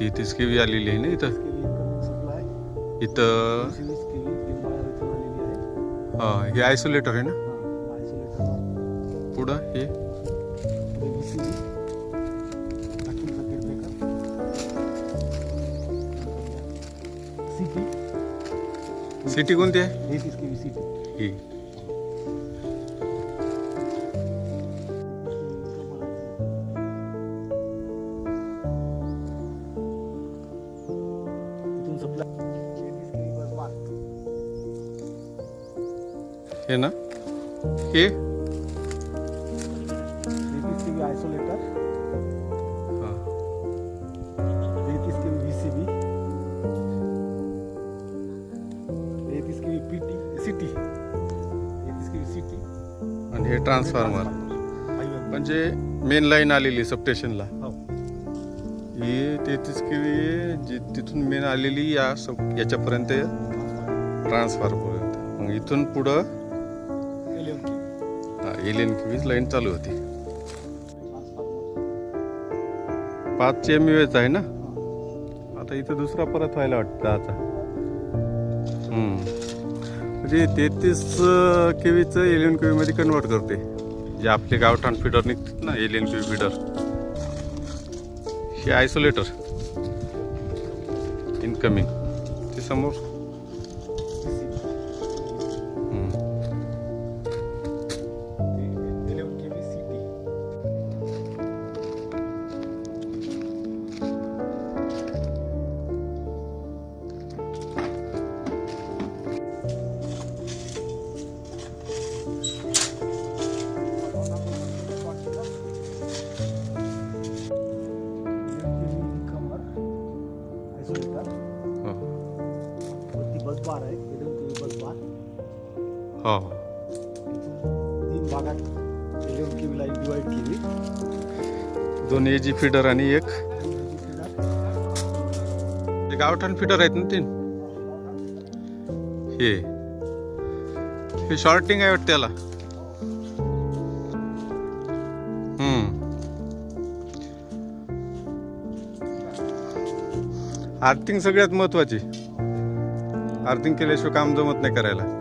तेहतीस केवी आलेली आहे ना इथं? इथं हा, हे आयसोलेटर आहे ना? हा पुढं हे? सिटी कोणती आहे? 33 ही इथून सप्लाय 33 केवी बस बार ना हे. 33 केवी आयसोलेटर हा. 33 केवी VCB 33 केवी PT CT 33 केवी CT आणि हे ट्रान्सफॉर्मर म्हणजे मेन लाईन आलेली सबस्टेशनला हो ही तेहतीस केवी जी तिथून मेन आलेली या सब याच्यापर्यंत ट्रान्सफॉर्मर मग इथून पुढं eleven KV eleven KVs line चालू होती. ट्रान्सफॉर्मर पाचशे एम वेच एच आहे ना? आता इथं दुसरा परत व्हायला वाटतं आता. म्हणजे तेहतीस केवीचं एलियन केवीमध्ये कन्वर्ट करते. जे आपले गावठाण फिडर निघतात ना एलियन केवी फिडर हे आयसोलेटर इनकमिंग ते समोर हो. बस बार आहे. एलियन केवी बस बार हो. तीन भागात एलियन केवीला डिवाइड केली. दोन एजी फिडर आणि एक. गावठाण फिडर आहेत ना तीन? हे. हे शॉर्टिंग आहे वाटतं त्याला. आर्थिंग सगळ्यात महत्वाची. आर्थिंग केल्याशिवाय काम जमत नाही करायला.